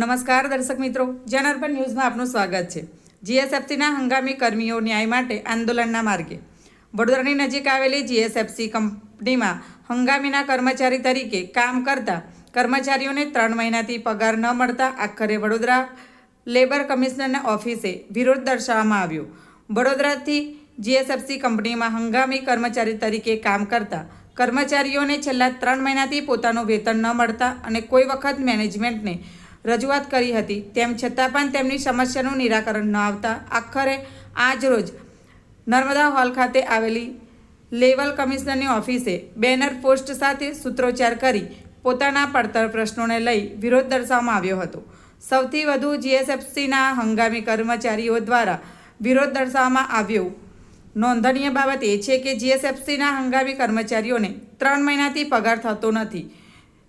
નમસ્કાર દર્શક મિત્રો જનઅર્પણ ન્યૂઝમાં આપનું સ્વાગત છે. જીએસએફસીના હંગામી કર્મીઓ ન્યાય માટે આંદોલનના માર્ગે. વડોદરાની નજીક આવેલી જીએસએફસી કંપનીમાં હંગામીના કર્મચારી તરીકે કામ કરતા કર્મચારીઓને ત્રણ મહિનાથી પગાર ન મળતા આખરે વડોદરા લેબર કમિશનરના ઓફિસે વિરોધ દર્શાવવામાં આવ્યો. વડોદરાથી જીએસએફસી કંપનીમાં હંગામી કર્મચારી તરીકે કામ કરતા કર્મચારીઓને છેલ્લા ત્રણ મહિનાથી પોતાનું વેતન ન મળતા અને કોઈ વખત મેનેજમેન્ટને રજૂઆત કરી હતી. તેમ છતાં પણ તેમની સમસ્યાનું નિરાકરણ ન આવતા આખરે આજ રોજ નર્મદા હોલ ખાતે આવેલી લેવલ કમિશનરની ઓફિસે બેનર પોસ્ટ સાથે સૂત્રોચ્ચાર કરી પોતાના પડતર પ્રશ્નોને લઈ વિરોધ દર્શાવવામાં આવ્યો હતો. સૌથી વધુ જીએસએફસીના હંગામી કર્મચારીઓ દ્વારા વિરોધ દર્શાવવામાં આવ્યો. નોંધનીય બાબત એ છે કે જીએસએફસીના હંગામી કર્મચારીઓને ત્રણ મહિનાથી પગાર થતો નથી.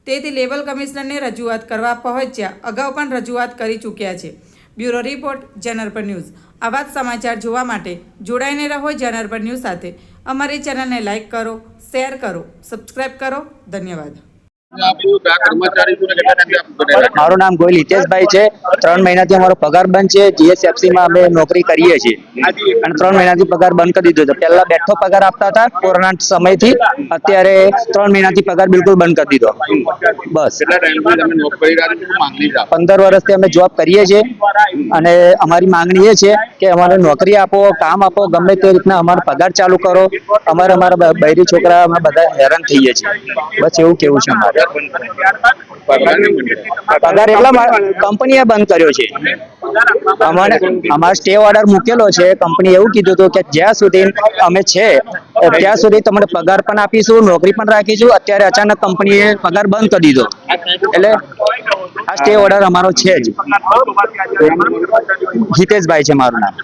તેથી લેવલ કમિશનરને રજૂઆત કરવા પહોંચ્યા. અગાઉ પણ રજૂઆત કરી ચૂક્યા છે. બ્યુરો રિપોર્ટ જનરપર ન્યૂઝ આવા જ સમાચાર જોવા માટે જોડાઈને રહો જનરપર ન્યૂઝ સાથે. અમારી ચેનલને લાઇક કરો, શેર કરો સબસ્ક્રાઈબ કરો. ધન્યવાદ. મારું નામ ગોયલ હિતેશભાઈ છે. ત્રણ મહિનાથી અમારો પગાર બંધ છે. જીએસએફસી માં અમે નોકરી કરીએ છીએ. અને ત્રણ મહિનાથી પગાર બંધ કરી દીધો છે. પહેલા બેઠો પગાર આપતા હતા કોરોના સમયથી. અત્યારે ત્રણ મહિનાથી પગાર બિલકુલ બંધ કરી દીધો. બસ? પંદર વર્ષથી અમે જોબ કરીએ છીએ. અને અમારી માંગણી એ છે કે અમારે નોકરી આપો કામ આપો ગમે તે રીતના અમારો પગાર ચાલુ કરો. અમારે અમારા બૈરી છોકરા બધા હેરાન થઈએ છીએ. બસ એવું કેવું છે અમારે. પગાર એટલા કંપનીએ બંધ કર્યો છે. અમારે અમારે સ્ટે ઓર્ડર મૂકેલો છે. કંપની એવું કીધું હતું કે જ્યાં સુધી અમે છે ત્યાં સુધી તમને પગાર પણ આપીશું, નોકરી પણ રાખીશું. અત્યારે અચાનક કંપનીએ પગાર બંધ કરી દીધો. એટલે આ સ્ટે ઓર્ડર અમારો છે જ. હિતેશભાઈ છે મારું નામ.